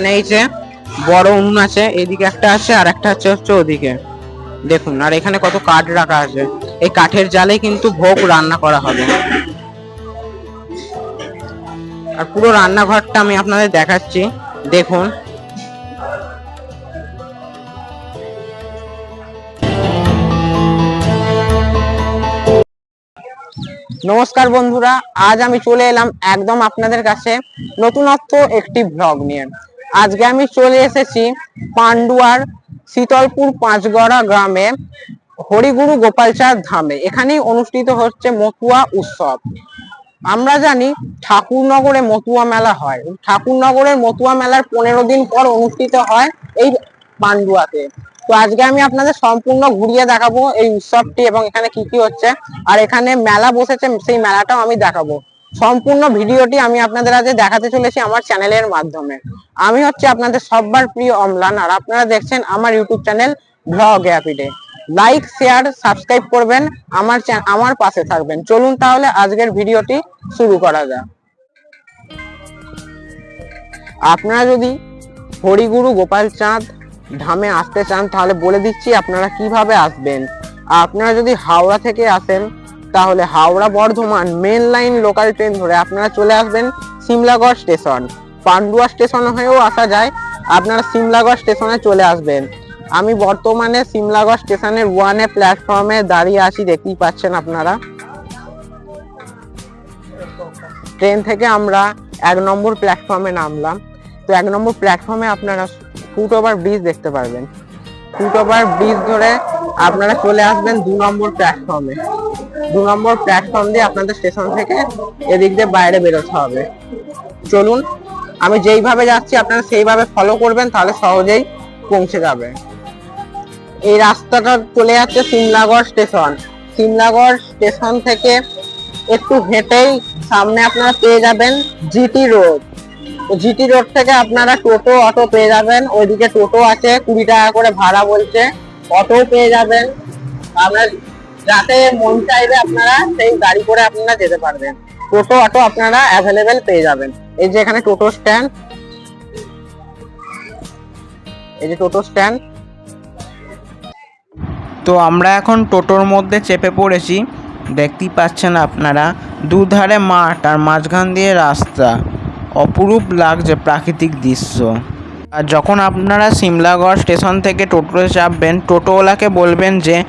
এখানে এই যে বড় উনুন আছে, এদিকে একটা আছে আর একটা হচ্ছে হচ্ছে ওদিকে। দেখুন, আর এখানে কত কাঠ রাখা আছে। এই কাঠের জালে কিন্তু ভোগ রান্না করা হবে। আর পুরো রান্নাঘরটা আমি আপনাদের দেখাচ্ছি। দেখুন। নমস্কার বন্ধুরা, আজ আমি চলে এলাম একদম আপনাদের কাছে নতুনত্ব একটি ব্লগ নিয়ে। আজকে আমি চলে এসেছি পান্ডুয়ার শীতলপুর পাঁচগড়া গ্রামে হরিগুরু গোপালচাঁদ ধামে। এখানেই অনুষ্ঠিত হচ্ছে মতুয়া উৎসব। আমরা জানি ঠাকুরনগরে মতুয়া মেলা হয়। ঠাকুরনগরের মতুয়া মেলার পনেরো দিন পর অনুষ্ঠিত হয় এই পান্ডুয়াতে। তো আজকে আমি আপনাদের সম্পূর্ণ ঘুরিয়ে দেখাবো এই উৎসবটি এবং এখানে কি কি হচ্ছে। আর এখানে মেলা বসেছে, সেই মেলাটাও আমি দেখাবো। সম্পূর্ণ ভিডিওটি আমি আপনাদের আজকে দেখাতে চলেছি আমার চ্যানেলের মাধ্যমে। আমি হচ্ছে আপনাদের সববার প্রিয় অমলান, আর আপনারা দেখছেন আমার ইউটিউব চ্যানেল ব্লগ অ্যাপিডে লাইক শেয়ার সাবস্ক্রাইব করবেন, আমার আমার পাশে থাকবেন। চলুন তাহলে আজকের ভিডিওটি শুরু করা যাক। আপনারা যদি হরিগুরু গোপাল চাঁদ ধামে আসতে চান, তাহলে বলে দিচ্ছি আপনারা কীভাবে আসবেন। আপনারা যদি হাওড়া থেকে আসেন তাহলে Howrah, Bardhaman main line local train ধরে আপনারা চলে আসবেন সিমলাগড় স্টেশন পান্ডুয়া স্টেশন হয়েও আসা যায়, আপনারা সিমলাগড় স্টেশনে চলে আসবেন। আমি বর্তমানে সিমলাগড় স্টেশনের ওয়ানে প্ল্যাটফর্মে দাঁড়িয়ে আছি, দেখতেই পাচ্ছেন আপনারা। ট্রেন থেকে আমরা এক নম্বর প্ল্যাটফর্মে নামলাম। তো এক নম্বর প্ল্যাটফর্মে আপনারা ফুট ওভার ব্রিজ দেখতে পারবেন। ফুট ব্রিজ ধরে আপনারা চলে আসবেন দু নম্বর প্ল্যাটফর্মে দু নম্বর প্ল্যাটফর্ম দিয়ে আপনাদের স্টেশন থেকে এদিক দিয়ে বাইরে বেরোতে হবে। চলুন, আমি যেইভাবে যাচ্ছি আপনারা সেইভাবে ফলো করবেন, তাহলে সহজেই পৌঁছে যাবে এই রাস্তাটা চলে যাচ্ছে সিমলাগড় স্টেশন সিমলাগড় স্টেশন থেকে একটু হেঁটেই সামনে আপনারা পেয়ে যাবেন জিটি রোড জিটি রোড থেকে আপনারা টোটো, অটো পেয়ে যাবেন। ওইদিকে টোটো আছে, কুড়ি টাকা করে ভাড়া বলছে। অটো পেয়ে যাবেন। আপনার যাতে মন চাইবে আপনারা, সেই গাড়ি করে আপনারা যেতে পারবেন। টোটো, অটো আপনারা অ্যাভেলেবেল পেয়ে যাবেন। এই যে এখানে টোটো স্ট্যান্ড। এই যে টোটো স্ট্যান্ড। তো আমরা এখন টোটোর মধ্যে চেপে পড়েছি। দেখতেই পাচ্ছেন আপনারা, দুধারে মাঠ আর মাঝখান দিয়ে রাস্তা। অপরূপ লাগছে প্রাকৃতিক দৃশ্য। আর যখন আপনারা সিমলাগড় স্টেশন থেকে টোটোতে চাপবেন, টোটোওয়ালাকে বলবেন যে,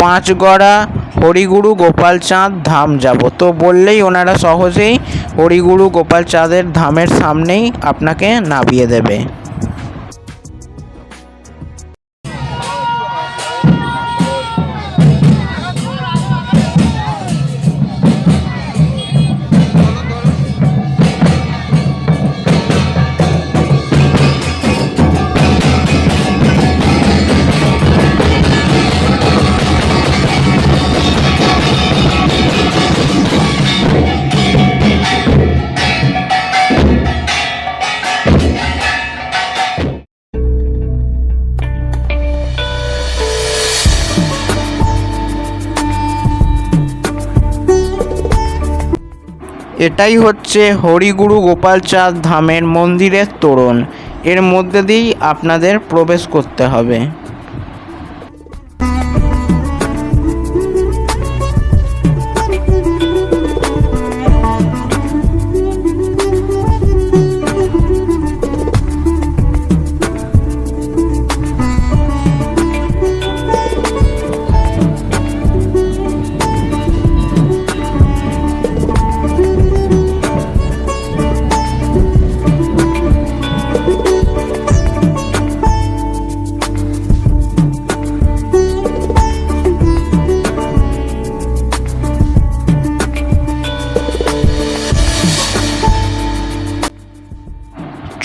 পাঁচগড়া হরিগুরু গোপাল চাঁদ ধাম যাব। তো বললেই ওনারা সহজেই হরিগুরু গোপাল চাঁদের ধামের সামনেই আপনাকে নামিয়ে দেবে। এটাই হচ্ছে হরিগুরু গোপালচাঁদ ধামের মন্দিরের তোরণ। এর মধ্যে দিয়েই আপনাদের প্রবেশ করতে হবে।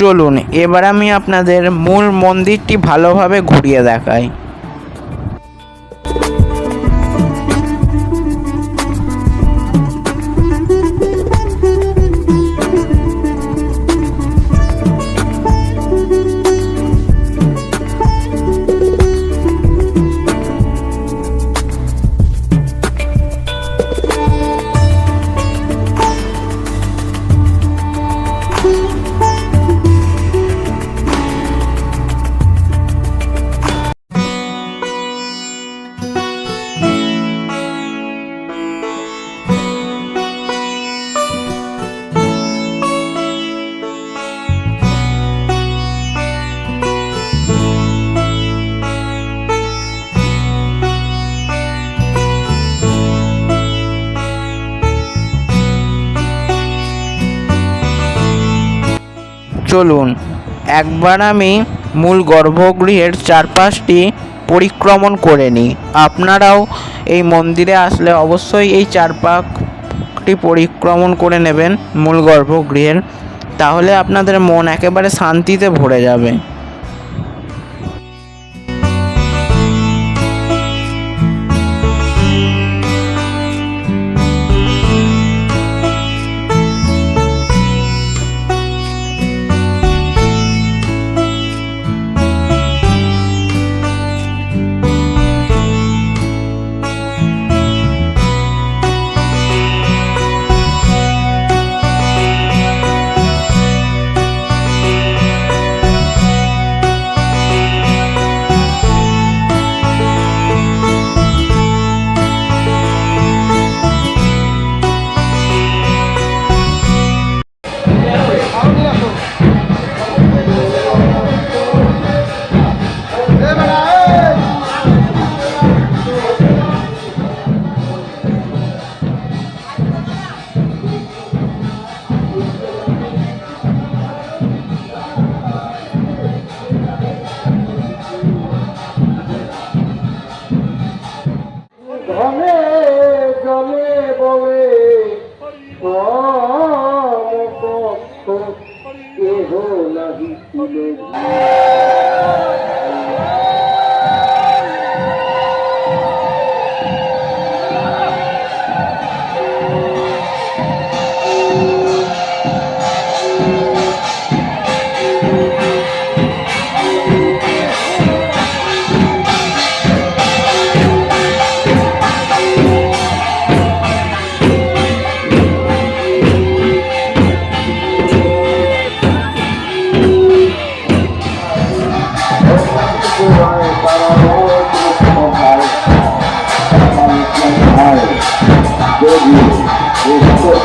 চলুন এবার আমি আপনাদের মূল মন্দিরটি ভালোভাবে ঘুরিয়ে দেখাই। চলুন। একবার আমি মূল গর্ভগৃহের চারপাশটি পরিক্রমণ করে নিই। আপনারাও এই মন্দিরে আসলে অবশ্যই এই চারপাকটি পরিক্রমণ করে নেবেন মূল গর্ভগৃহের। তাহলে আপনাদের মন একেবারে শান্তিতে ভরে যাবে। Ó.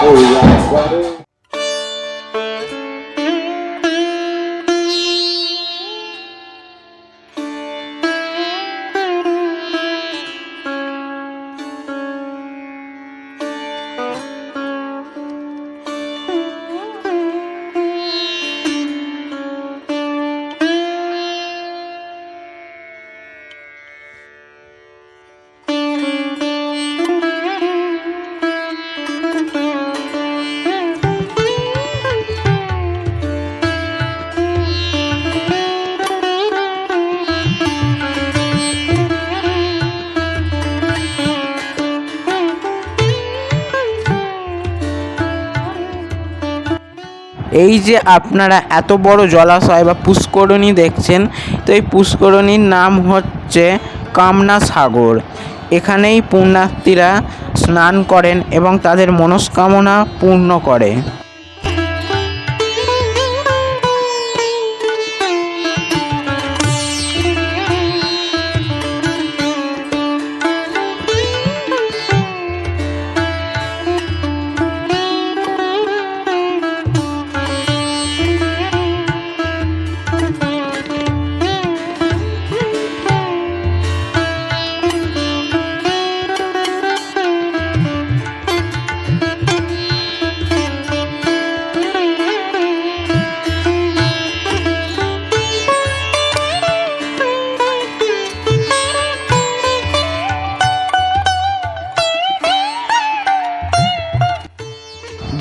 Olá, agora. এই যে আপনারা এত বড় জলাশয় বা পুষ্করণী দেখছেন, তো এই পুষ্করণীর নাম হচ্ছে কামনা সাগর। এখানেই পুণ্যার্থীরা স্নান করেন এবং তাদের মনস্কামনা পূর্ণ করে।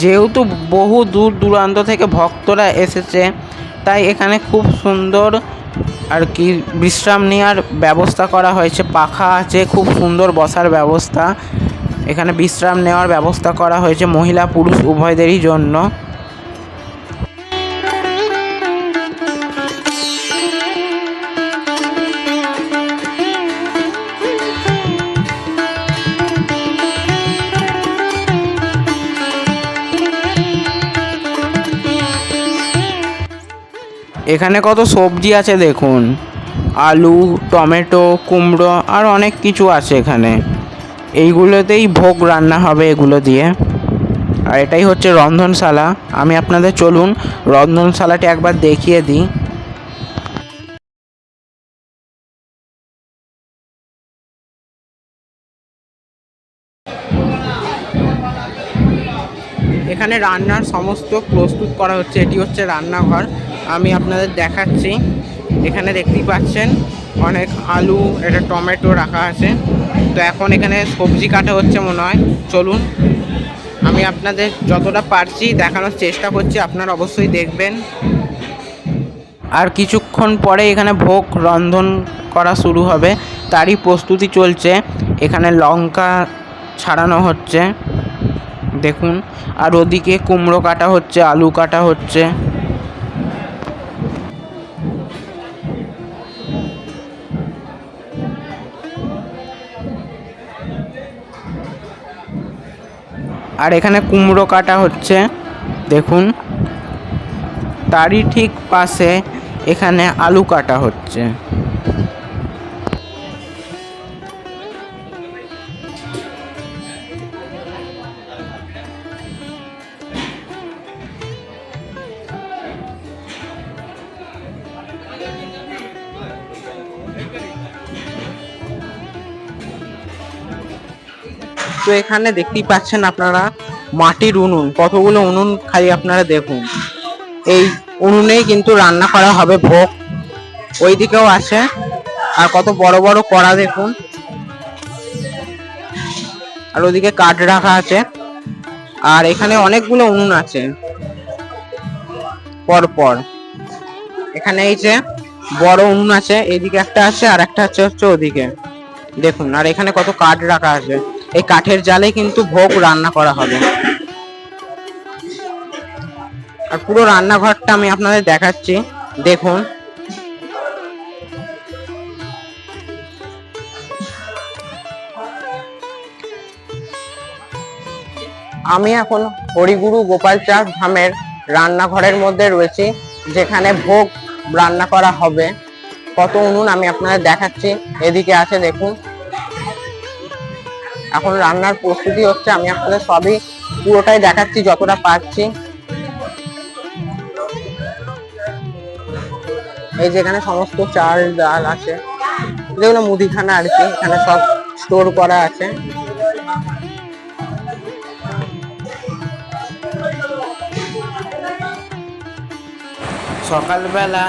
যেহেতু বহু দূর দূরান্ত থেকে ভক্তরা এসেছে, তাই এখানে খুব সুন্দর আর কি বিশ্রাম নেওয়ার ব্যবস্থা করা হয়েছে। পাখা আছে, খুব সুন্দর বসার ব্যবস্থা। এখানে বিশ্রাম নেওয়ার ব্যবস্থা করা হয়েছে মহিলা পুরুষ উভয়দেরই জন্য। এখানে কত সবজি আছে দেখুন। আলু, টমেটো, কুমড়ো আর অনেক কিছু আছে এখানে। এইগুলোতেই ভোগ রান্না হবে এগুলো দিয়ে। আর এটাই হচ্ছে রন্ধনশালা। আমি আপনাদের চলুন রন্ধনশালাটি একবার দেখিয়ে দিই। এখানে রান্নার সমস্ত প্রস্তুত করা হচ্ছে। এটি হচ্ছে রান্নাঘর। আমি আপনাদের দেখাচ্ছি। এখানে দেখতেই পাচ্ছেন, অনেক আলু এটা টমেটো রাখা আছে। তো এখন এখানে সবজি কাটা হচ্ছে মনে হয়। চলুন, আমি আপনাদের যতটা পারছি দেখানোর চেষ্টা করছি, আপনারা অবশ্যই দেখবেন। আর কিছুক্ষণ পরে এখানে ভোগ রন্ধন করা শুরু হবে। তারই প্রস্তুতি চলছে। এখানে লঙ্কা ছাড়ানো হচ্ছে। দেখুন, আর ওদিকে কুমড়ো কাটা হচ্ছে, আলু কাটা হচ্ছে। আর এখানে কুমড়ো কাটা হচ্ছে দেখুন। তারই ঠিক পাশে এখানে আলু কাটা হচ্ছে। তো এখানে দেখতেই পাচ্ছেন আপনারা মাটির উনুন। কতগুলো উনুন খালি আপনারা দেখুন। এই উনুনেই কিন্তু রান্না করা হবে ভোগ। ওইদিকেও আছে। আর কত বড় বড় কড়া দেখুন। আর ওদিকে কাঠ রাখা আছে। আর এখানে অনেকগুলো উনুন আছে। পর পর এখানে এই যে বড় উনুন আছে এইদিকে একটা আছে আর একটা আছে হচ্ছে ওদিকে। দেখুন, আর এখানে কত কাঠ রাখা আছে। এই কাঠের জালে কিন্তু ভোগ রান্না করা হবে। আর পুরো রান্নাঘরটা আমি আপনাদের দেখাচ্ছি। দেখুন। আমি এখন হরিগুরু গোপালচাঁদ ধামের রান্নাঘরের মধ্যে রয়েছি, যেখানে ভোগ রান্না করা হবে। কত উনুন আমি আপনাদের দেখাচ্ছি। এদিকে আছে দেখুন। এখন রান্নার প্রস্তুতি হচ্ছে, আমি আপনাদের সবই পুরোটাই দেখাচ্ছি, যতটা পারছি। এই যেখানে সমস্ত চাল, ডাল আছে। যেগুলো মুদিখানা আর কি, এখানে সব স্টোর করা আছে। সকালবেলা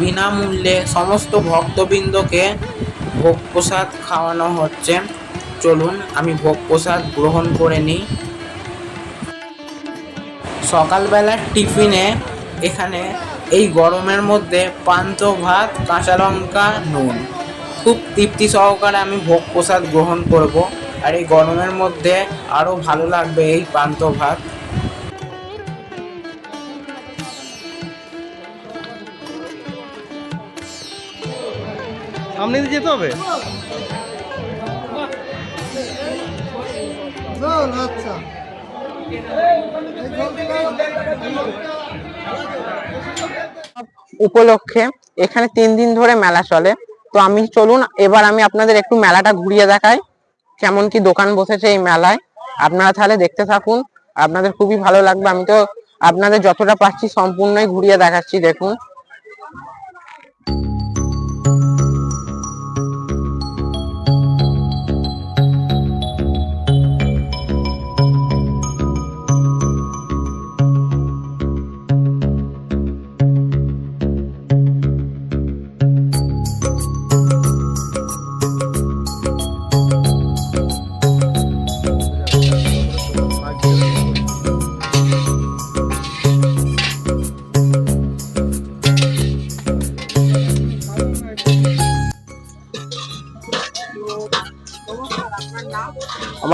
বিনামূল্যে সমস্ত ভক্তবৃন্দকে ভোগ প্রসাদ খাওয়ানো হচ্ছে। চলুন, আমি ভোগ প্রসাদ গ্রহণ করে নিই। সকালবেলার টিফিনে এখানে এই গরমের মধ্যে পান্তা ভাত, কাঁচা লঙ্কা, নুন। খুব তৃপ্তি সহকারে আমি ভোগ প্রসাদ গ্রহণ করব। আর এই গরমের মধ্যে আরও ভালো লাগবে এই পান্তা ভাত। সামনে যেতে হবে? উপলক্ষে এখানে তিন দিন ধরে মেলা চলে। তো আমি চলুন, এবার আমি আপনাদের একটু মেলাটা ঘুরিয়ে দেখাই। কেমন কি দোকান বসেছে এই মেলায়। আপনারা তাহলে দেখতে থাকুন। আপনাদের খুবই ভালো লাগবে। আমি তো আপনাদের যতটা পাচ্ছি সম্পূর্ণই ঘুরিয়ে দেখাচ্ছি, দেখুন।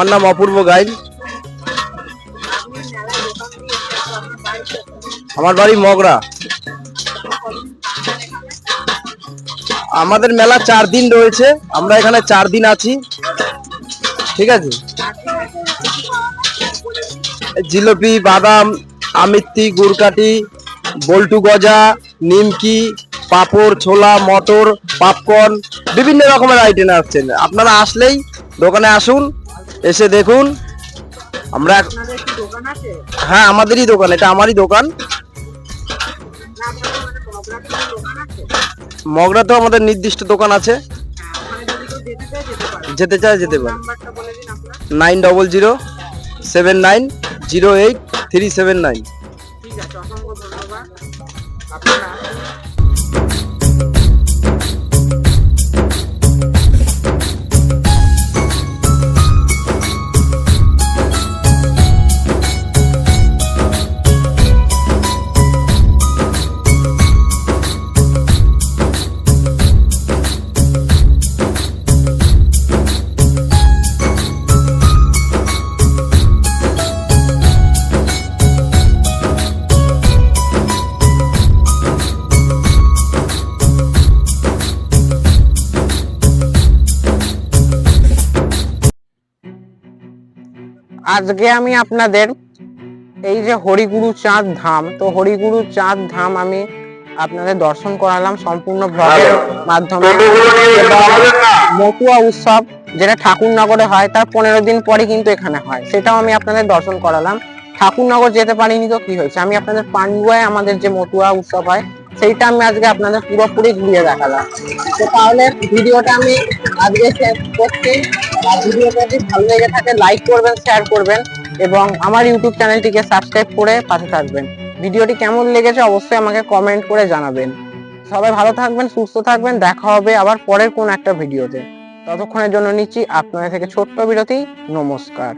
আমার নাম অপূর্ব গাইড আমার বাড়ি মগরা। আমাদের মেলা চার দিন রয়েছে, আমরা এখানে চার দিন আছি। ঠিক আছে? জিলিপি, বাদাম, আমিত্তি গুড়কাটি বল্টু গজা, নিমকি, পাঁপড়, ছোলা, মটর, পাপকর্ন, বিভিন্ন রকমের আইটেম আসছেন। আপনারা আসলেই দোকানে আসুন এসে দেখুন, আমরা হ্যাঁ আমাদেরই দোকান, এটা আমারই দোকান। মগরা তো আমাদের নির্দিষ্ট দোকান আছে। যেতে চায় যেতে পারে। Nine double zero seven nine zero eight three seven nine. আজকে আমি আপনাদের এই যে হরিগুরু চাঁদ ধাম তো হরিগুরু চাঁদ ধাম আমি আপনাদের দর্শন করালাম সম্পূর্ণ ব্লগের মাধ্যমে। মতুয়া উৎসব যেটা ঠাকুরনগরে হয় তার পনেরো দিন পরে কিন্তু এখানে হয়। সেটাও আমি আপনাদের দর্শন করালাম। ঠাকুরনগর যেতে পারিনি তো কি হয়েছে? আমি আপনাদের পান্ডুয়ায় আমাদের যে মতুয়া উৎসব হয় সেইটা আমি আজকে আপনাদের পুরোপুরি ঘুরিয়ে দেখালাম। তো তাহলে ভিডিওটা আমি আজকে শেষ করছি। ভিডিওটা যদি ভালো লেগে থাকে লাইক করবেন শেয়ার করবেন এবং আমার ইউটিউব চ্যানেলটিকে সাবস্ক্রাইব করে পাশে থাকবেন। ভিডিওটি কেমন লেগেছে অবশ্যই আমাকে কমেন্ট করে জানাবেন। সবাই ভালো থাকবেন, সুস্থ থাকবেন, দেখা হবে আবার পরের কোন একটা ভিডিওতে ততক্ষণের জন্য নিচ্ছি, আপনাদের থেকে ছোট্ট বিরতি, নমস্কার।